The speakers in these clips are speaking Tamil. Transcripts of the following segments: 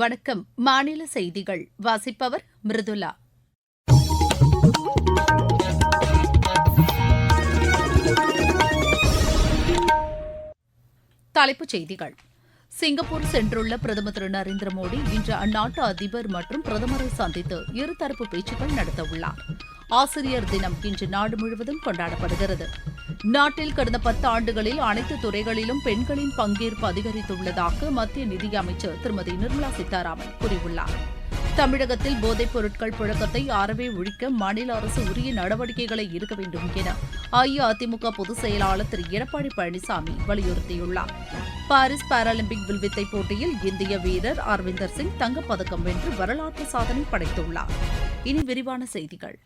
வணக்கம். மாநில செய்திகள். வாசிப்பவர் மிருதுலா தலைப்புச் செய்திகள். சிங்கப்பூர் சென்றுள்ள பிரதமர் திரு நரேந்திர மோடி இன்று அந்நாட்டு அதிபர் மற்றும் பிரதமரை சந்தித்து இருதரப்பு பேச்சுக்கள் நடத்தவுள்ளார். ஆசிரியர் தினம் இன்று நாடு முழுவதும் கொண்டாடப்படுகிறது. நாட்டில் கடந்த பத்து ஆண்டுகளில் அனைத்து துறைகளிலும் பெண்களின் பங்கேற்பு அதிகரித்துள்ளதாக மத்திய நிதியமைச்சர் திருமதி நிர்மலா சீதாராமன் கூறியுள்ளார். தமிழகத்தில் போதைப் பொருட்கள் புழக்கத்தை அறவே ஒழிக்க மாநில அரசு உரிய நடவடிக்கைகளை எடுக்க வேண்டும் என அஇஅதிமுக பொதுச் செயலாளர் திரு. எடப்பாடி பழனிசாமி வலியுறுத்தியுள்ளார். பாரிஸ் பாராலிம்பிக் வில்வித்தை போட்டியில் இந்திய வீரர் அரவிந்தர் சிங் தங்கப்பதக்கம் வென்று வரலாற்று சாதனை படைத்துள்ளார். இனி விரிவான செய்திகள்.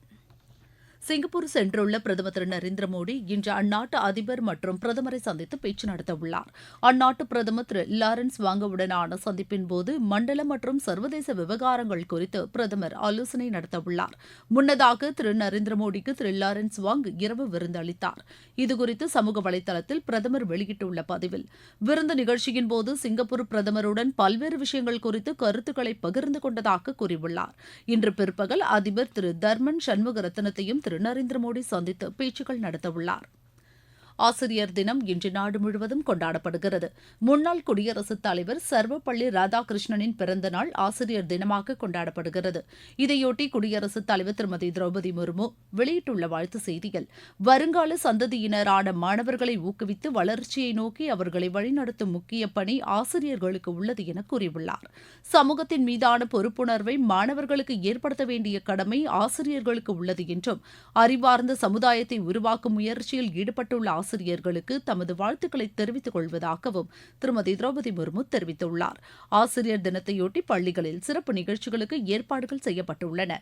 சிங்கப்பூர் சென்றுள்ள பிரதமர் திரு நரேந்திர மோடி இன்று அந்நாட்டு அதிபர் மற்றும் பிரதமரை சந்தித்து பேச்சு நடத்தவுள்ளார். அந்நாட்டு பிரதமர் திரு லாரன்ஸ் வாங்கவுடனான சந்திப்பின் போது மண்டல மற்றும் சர்வதேச விவகாரங்கள் குறித்து பிரதமர் ஆலோசனை நடத்தவுள்ளார். முன்னதாக திரு நரேந்திர மோடிக்கு திரு லாரன்ஸ் வாங் இரவு விருந்து அளித்தார். இதுகுறித்து சமூக வலைதளத்தில் பிரதமர் வெளியிட்டுள்ள பதிவில் விருந்து நிகழ்ச்சியின் போது சிங்கப்பூர் பிரதமருடன் பல்வேறு விஷயங்கள் குறித்து கருத்துக்களை பகிர்ந்து கொண்டதாக கூறியுள்ளார். இன்று பிற்பகல் அதிபர் திரு தர்மன் சண்முக ரத்னத்தையும் திரு நரேந்திர மோடி சந்தித்து பேச்சுக்கள் நடத்தவுள்ளார். ஆசிரியர் தினம் இன்று நாடு முழுவதும் கொண்டாடப்படுகிறது. முன்னாள் குடியரசுத் தலைவர் சர்வப்பள்ளி ராதாகிருஷ்ணனின் பிறந்த நாள் ஆசிரியர் தினமாக கொண்டாடப்படுகிறது. இதையொட்டி குடியரசுத் தலைவர் திருமதி திரௌபதி முர்மு வெளியிட்டுள்ள வாழ்த்து செய்தியில் வருங்கால சந்ததியினரான மாணவர்களை ஊக்குவித்து வளர்ச்சியை நோக்கி அவர்களை வழிநடத்தும் முக்கிய பணி ஆசிரியர்களுக்கு உள்ளது என கூறியுள்ளார். சமூகத்தின் மீதான பொறுப்புணர்வை மாணவர்களுக்கு ஏற்படுத்த வேண்டிய கடமை ஆசிரியர்களுக்கு உள்ளது என்றும் அறிவார்ந்த சமுதாயத்தை உருவாக்கும் முயற்சியில் ஈடுபட்டுள்ள ஆசிரியர்களுக்கு தமது வாழ்த்துக்களை தெரிவித்துக் கொள்வதாகவும் திருமதி திரௌபதி முர்மு தெரிவித்துள்ளார். ஆசிரியர் தினத்தையொட்டி பள்ளிகளில் சிறப்பு நிகழ்ச்சிகளுக்கு ஏற்பாடுகள் செய்யப்பட்டுள்ளன.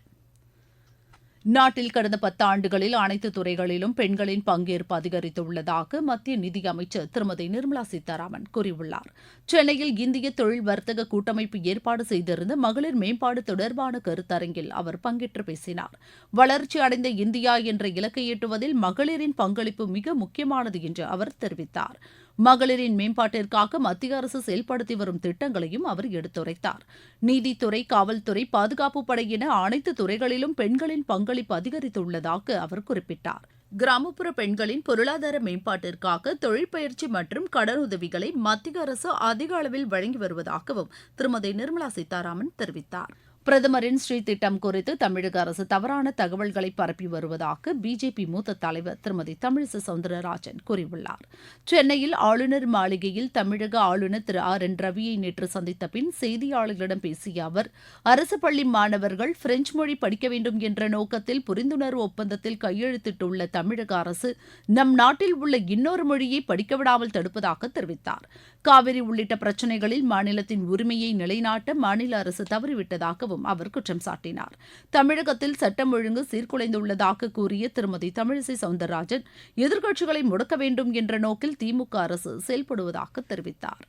நாட்டில் கடந்த பத்தாண்டுகளில் அனைத்து துறைகளிலும் பெண்களின் பங்கேற்பு அதிகரித்துள்ளதாக மத்திய நிதியமைச்சர் திருமதி நிர்மலா சீதாராமன் கூறியுள்ளார். சென்னையில் இந்திய தொழில் வர்த்தக கூட்டமைப்பு ஏற்பாடு செய்திருந்த மகளிர் மேம்பாடு தொடர்பான கருத்தரங்கில் அவர் பங்கேற்று பேசினார். வளர்ச்சி அடைந்த இந்தியா என்ற இலக்கை எட்டுவதில் மகளிரின் பங்களிப்பு மிக முக்கியமானது என்று அவர் தெரிவித்தார். மகளிரின் மேம்பாட்டிற்காக மத்திய அரசு செயல்படுத்தி வரும் திட்டங்களையும் அவர் எடுத்துரைத்தார். நீதித்துறை காவல்துறை பாதுகாப்பு படை என அனைத்து துறைகளிலும் பெண்களின் பங்களிப்பு அதிகரித்துள்ளதாக அவர் குறிப்பிட்டார். கிராமப்புற பெண்களின் பொருளாதார மேம்பாட்டிற்காக தொழிற்பயிற்சி மற்றும் கடனுதவிகளை மத்திய அரசு அதிக அளவில் வழங்கி வருவதாகவும் திருமதி நிர்மலா சீதாராமன் தெரிவித்தார். பிரதமரின் ஸ்ரீ திட்டம் குறித்து தமிழக அரசு தவறான தகவல்களை பரப்பி வருவதாக பிஜேபி மூத்த தலைவர் திருமதி தமிழிசை சவுந்தரராஜன் கூறியுள்ளார். சென்னையில் ஆளுநர் மாளிகையில் தமிழக ஆளுநர் திரு ஆர் என் ரவியை நேற்று சந்தித்த பின் செய்தியாளர்களிடம் பேசிய அவர் அரசு பள்ளி மாணவர்கள் பிரெஞ்சு மொழி படிக்க வேண்டும் என்ற நோக்கத்தில் புரிந்துணர்வு ஒப்பந்தத்தில் கையெழுத்திட்டுள்ள தமிழக அரசு நம் நாட்டில் உள்ள இன்னொரு மொழியை படிக்க விடாமல் தடுப்பதாக தெரிவித்தார். காவிரி உள்ளிட்ட பிரச்சினைகளில் மாநிலத்தின் உரிமையை நிலைநாட்ட மாநில அரசு தவறிவிட்டதாகவும் அவர் குற்றம் சாட்டினார். தமிழகத்தில் சட்டம் ஒழுங்கு சீர்குலைந்துள்ளதாக கூறிய திருமதி தமிழிசை சவுந்தரராஜன் எதிர்க்கட்சிகளை முடக்க வேண்டும் என்ற நோக்கில் திமுக அரசு செயல்படுவதாக தெரிவித்தார்.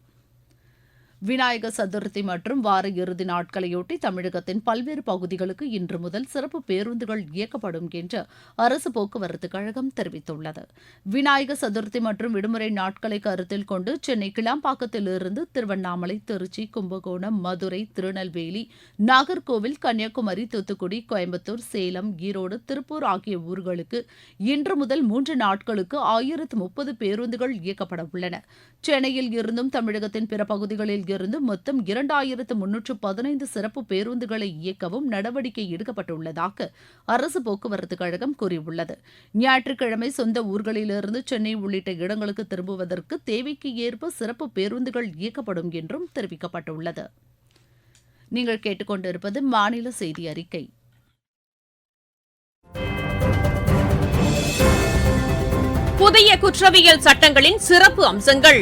விநாயகர் சதுர்த்தி மற்றும் வார இறுதி நாட்களையொட்டி தமிழகத்தின் பல்வேறு பகுதிகளுக்கு இன்று முதல் சிறப்பு பேருந்துகள் இயக்கப்படும் என்று அரசு போக்குவரத்து கழகம் தெரிவித்துள்ளது. விநாயகர் சதுர்த்தி மற்றும் விடுமுறை நாட்களை கருத்தில் கொண்டு சென்னை கிளாம்பாக்கத்திலிருந்து திருவண்ணாமலை திருச்சி கும்பகோணம் மதுரை திருநெல்வேலி நாகர்கோவில் கன்னியாகுமரி தூத்துக்குடி கோயம்புத்தூர் சேலம் ஈரோடு திருப்பூர் ஆகிய ஊர்களுக்கு இன்று முதல் மூன்று நாட்களுக்கு ஆயிரத்து முப்பது பேருந்துகள் இயக்கப்பட உள்ளன. சென்னையில் இருந்தும் தமிழகத்தின் பிற பகுதிகளில் இருந்து மொத்தம் இரண்டாயிரத்து முன்னூற்று பதினைந்து சிறப்பு பேருந்துகளை இயக்கவும் நடவடிக்கை எடுக்கப்பட்டுள்ளதாக அரசு போக்குவரத்து கழகம் கூறியுள்ளது. ஞாயிற்றுக்கிழமை சொந்த ஊர்களிலிருந்து சென்னை உள்ளிட்ட இடங்களுக்கு திரும்புவதற்கு தேவைக்கு ஏற்ப சிறப்பு பேருந்துகள் இயக்கப்படும் என்றும் தெரிவிக்கப்பட்டுள்ளது. நீங்கள் கேட்டுக்கொண்டிருப்பது மாநில செய்தி அறிக்கை. புதிய குற்றவியல் சட்டங்களின் சிறப்பு அம்சங்கள்.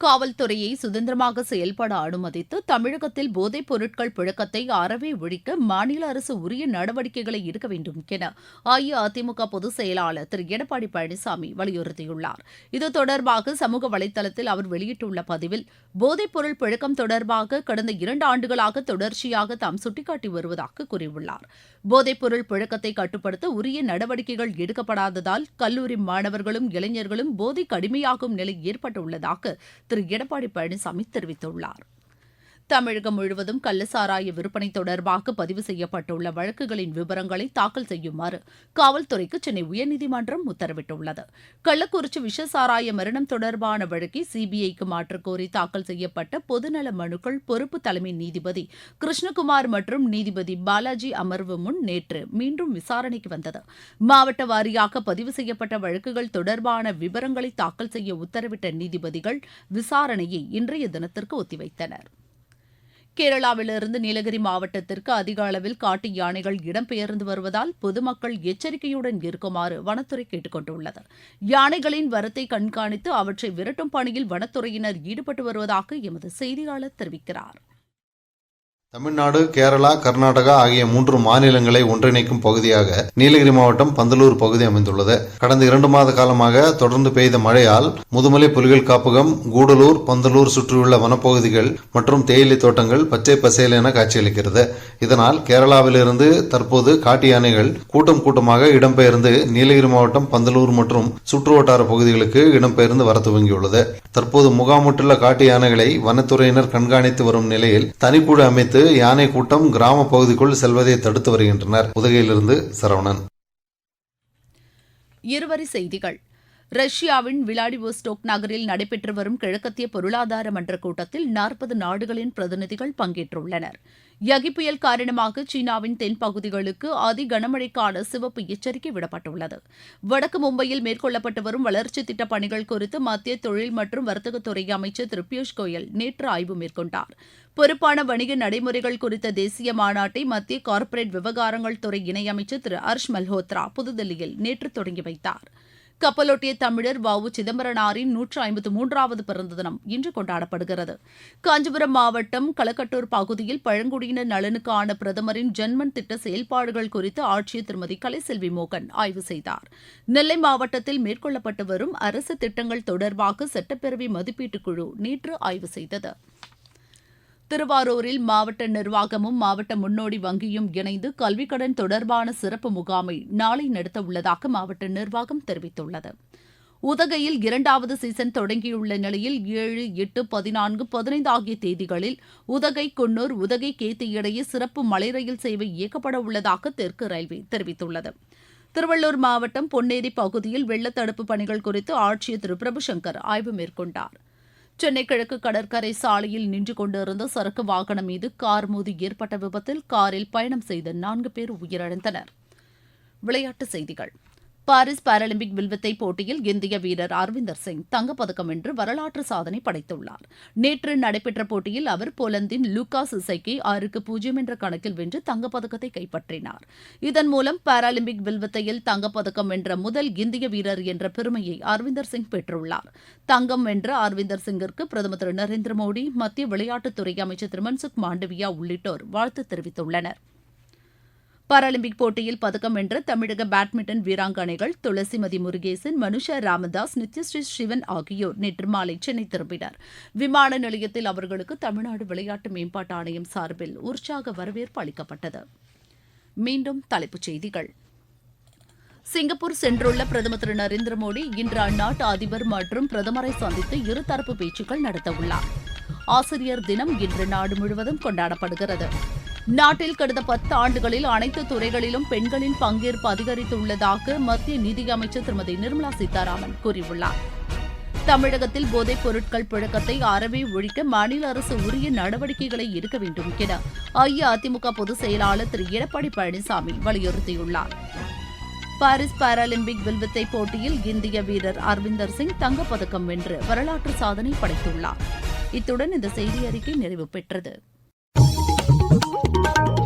காவல்துறையை சுதந்திரமாக செயல்பட அனுமதித்து தமிழகத்தில் போதைப் பொருட்கள் புழக்கத்தை அறவே ஒழிக்க மாநில அரசு உரிய நடவடிக்கைகளை எடுக்க வேண்டும் என அஇஅதிமுக பொதுச் செயலாளர் திரு. எடப்பாடி பழனிசாமி வலியுறுத்தியுள்ளார். இது தொடர்பாக சமூக வலைதளத்தில் அவர் வெளியிட்டுள்ள பதிவில் போதைப் பொருள் புழக்கம் தொடர்பாக கடந்த இரண்டு ஆண்டுகளாக தொடர்ச்சியாக தாம் சுட்டிக்காட்டி வருவதாக கூறியுள்ளார். போதைப் பொருள் புழக்கத்தை கட்டுப்படுத்த உரிய நடவடிக்கைகள் எடுக்கப்படாததால் கல்லூரி மாணவர்களும் இளைஞர்களும் போதை கடுமையாகும் நிலை ஏற்பட்டுள்ளதாக திரு. எடப்பாடி பழனிசாமி தெரிவித்துள்ளார். தமிழகம் முழுவதும் கள்ளசாராய விற்பனை தொடர்பாக பதிவு செய்யப்பட்டுள்ள வழக்குகளின் விவரங்களை தாக்கல் செய்யுமாறு காவல்துறைக்கு சென்னை உயர்நீதிமன்றம் உத்தரவிட்டுள்ளது. கள்ளக்குறிச்சி விஷசாராய மரணம் தொடர்பான வழக்கை சிபிஐக்கு மாற்றக்கோரி தாக்கல் செய்யப்பட்ட பொதுநல மனுக்கள் பொறுப்பு தலைமை நீதிபதி கிருஷ்ணகுமார் மற்றும் நீதிபதி பாலாஜி அமர்வு முன் நேற்று மீண்டும் விசாரணைக்கு வந்தது. மாவட்ட வாரியாக பதிவு செய்யப்பட்ட வழக்குகள் தொடர்பான விவரங்களை தாக்கல் செய்ய உத்தரவிட்ட நீதிபதிகள் விசாரணையை இன்றைய தினத்திற்கு ஒத்திவைத்தனர். கேரளாவிலிருந்து நீலகிரி மாவட்டத்திற்கு அதிக அளவில் காட்டு யானைகள் இடம்பெயர்ந்து வருவதால் பொதுமக்கள் எச்சரிக்கையுடன் இருக்குமாறு வனத்துறை கேட்டுக் கொண்டுள்ளது யானைகளின் வரத்தை கண்காணித்து அவற்றை விரட்டும் பணியில் வனத்துறையினர் ஈடுபட்டு வருவதாக எமது செய்தியாளர் தெரிவிக்கிறார். தமிழ்நாடு கேரளா கர்நாடகா ஆகிய மூன்று மாநிலங்களை ஒன்றிணைக்கும் பகுதியாக நீலகிரி மாவட்டம் பந்தலூர் பகுதி அமைந்துள்ளது. கடந்த இரண்டு மாத காலமாக தொடர்ந்து பெய்த மழையால் முதுமலை புலிகள் காப்பகம் கூடலூர் பந்தலூர் சுற்றியுள்ள வனப்பகுதிகள் மற்றும் தேயிலை தோட்டங்கள் பச்சை பசேல் என காட்சியளிக்கிறது. இதனால் கேரளாவிலிருந்து தற்போது காட்டு யானைகள் கூட்டம் கூட்டமாக இடம்பெயர்ந்து நீலகிரி மாவட்டம் பந்தலூர் மற்றும் சுற்றுவட்டார பகுதிகளுக்கு இடம்பெயர்ந்து வர துவங்கியுள்ளது. தற்போது முகாமிட்டுள்ள காட்டு யானைகளை வனத்துறையினர் கண்காணித்து வரும் நிலையில் தனிக்குழு அமைத்து யானை கூட்டம் கிராம பகுதிக்குள் செல்வதை தடுத்து வருகின்றனர். உதகையிலிருந்து சரவணன். இருவரி செய்திகள். ரஷ்யாவின் விளாடிவோஸ்டோக் நகரில் நடைபெற்று வரும் கிழக்கத்திய பொருளாதார மன்ற கூட்டத்தில் நாற்பது நாடுகளின் பிரதிநிதிகள் பங்கேற்றுள்ளனர். யகி புயல் காரணமாக சீனாவின் தென்பகுதிகளுக்கு அதி கனமழைக்கான சிவப்பு எச்சரிக்கை விடப்பட்டுள்ளது. வடக்கு மும்பையில் மேற்கொள்ளப்பட்டு வரும் வளர்ச்சி திட்டப் பணிகள் குறித்து மத்திய தொழில் மற்றும் வர்த்தகத்துறை அமைச்சர் திரு பியூஷ் கோயல் நேற்று ஆய்வு மேற்கொண்டார். பொறுப்பான வணிக நடைமுறைகள் குறித்த தேசிய மாநாட்டை மத்திய கார்ப்பரேட் விவகாரங்கள் துறை இணையமைச்சர் திரு ஹர்ஷ் மல்ஹோத்ரா புதுதில்லியில் நேற்று தொடங்கி வைத்தார். கப்பலோட்டிய தமிழர் வ உ சிதம்பரனாரின் நூற்று ஐம்பத்து மூன்றாவது பிறந்த தினம் இன்று கொண்டாடப்படுகிறது. காஞ்சிபுரம் மாவட்டம் களக்கட்டூர் பகுதியில் பழங்குடியினர் நலனுக்கான பிரதமரின் ஜன்மன் திட்ட செயல்பாடுகள் குறித்து ஆட்சியர் திருமதி கலைசெல்வி மோகன் ஆய்வு செய்தார். நெல்லை மாவட்டத்தில் மேற்கொள்ளப்பட்டு வரும் அரசு திட்டங்கள் தொடர்பாக சட்டப்பேரவை மதிப்பீட்டுக் குழு நேற்று ஆய்வு செய்தது. திருவாரூரில் மாவட்ட நிர்வாகமும் மாவட்ட முன்னோடி வங்கியும் இணைந்து கல்விக் கடன் தொடர்பான சிறப்பு முகாமை நாளை நடத்த உள்ளதாக மாவட்ட நிர்வாகம் தெரிவித்துள்ளது. உதகையில் இரண்டாவது சீசன் தொடங்கியுள்ள நிலையில் ஏழு எட்டு பதினான்கு பதினைந்து ஆகிய தேதிகளில் உதகை குன்னூர் உதகை கேத்தி இடையே சிறப்பு மலை ரயில் சேவை இயக்கப்பட உள்ளதாக தெற்கு ரயில்வே தெரிவித்துள்ளது. திருவள்ளூர் மாவட்டம் பொன்னேரி பகுதியில் வெள்ளத்தடுப்பு பணிகள் குறித்து ஆட்சியர் திரு. பிரபுசங்கர் ஆய்வு மேற்கொண்டார். சென்னை கிழக்கு கடற்கரை சாலையில் நின்று கொண்டிருந்த சரக்கு வாகனம் மீது கார் மோதி ஏற்பட்ட விபத்தில் காரில் பயணம் செய்த நான்கு பேர் உயிரிழந்தனர். விளையாட்டுச் செய்திகள். பாரிஸ் பாராலிம்பிக் வில்வித்தை போட்டியில் இந்திய வீரர் அரவிந்தர் சிங் தங்கப்பதக்கம் வென்று வரலாற்று சாதனை படைத்துள்ளார். நேற்று நடைபெற்ற போட்டியில் அவர் போலந்தின் லூகாஸ் இசைக்கை ஆறுக்கு பூஜ்ஜியம் என்ற கணக்கில் வென்று தங்கப்பதக்கத்தை கைப்பற்றினார். இதன் மூலம் பாராலிம்பிக் வில்வித்தையில் தங்கப்பதக்கம் வென்ற முதல் இந்திய வீரர் என்ற பெருமையை அரவிந்தர் சிங் பெற்றுள்ளார். தங்கம் வென்ற அரவிந்தர் சிங்கிற்கு பிரதமர் திரு நரேந்திர மோடி மத்திய விளையாட்டுத்துறை அமைச்சர் திரு மன்சுக் மாண்டவியா உள்ளிட்டோர் வாழ்த்து தெரிவித்துள்ளனர். பாராலிம்பிக் போட்டியில் பதக்கம் வென்ற தமிழக பேட்மிண்டன் வீராங்கனைகள் துளசிமதி முருகேசன் மனுஷா ராமதாஸ் நித்யஸ்ரீ சிவன் ஆகியோர் நேற்று மாலை சென்னை திரும்பினர். விமான நிலையத்தில் அவர்களுக்கு தமிழ்நாடு விளையாட்டு மேம்பாட்டு ஆணையம் சார்பில் உற்சாக வரவேற்பு அளிக்கப்பட்டது. மீண்டும் தலைப்புச் செய்திகள். சிங்கப்பூர் சென்றுள்ள பிரதமர் திரு. நரேந்திர மோடி இன்று அந்நாட்டு அதிபர் மற்றும் பிரதமரை சந்தித்து இருதரப்பு பேச்சுக்கள் நடத்தவுள்ளார். ஆசிரியர் தினம் இன்று நாடு முழுவதும் கொண்டாடப்படுகிறது. நாட்டில் கடந்த பத்து ஆண்டுகளில் அனைத்து துறைகளிலும் பெண்களின் பங்கேற்பு அதிகரித்துள்ளதாக மத்திய நிதியமைச்சர் திருமதி நிர்மலா சீதாராமன் கூறியுள்ளார். தமிழகத்தில் போதைப் பொருட்கள் புழக்கத்தை அறவே ஒழிக்க மாநில அரசு உரிய நடவடிக்கைகளை எடுக்க வேண்டும் என அஇஅதிமுக பொதுச் செயலாளர் திரு எடப்பாடி பழனிசாமி வலியுறுத்தியுள்ளார். பாரிஸ் பாராலிம்பிக் வில்வித்தை போட்டியில் இந்திய வீரர் அரவிந்தர் சிங் தங்கப்பதக்கம் வென்று வரலாற்று சாதனை படைத்துள்ளார். இத்துடன் இந்த செய்தி அறிக்கை நிறைவு பெற்றது. Ooh.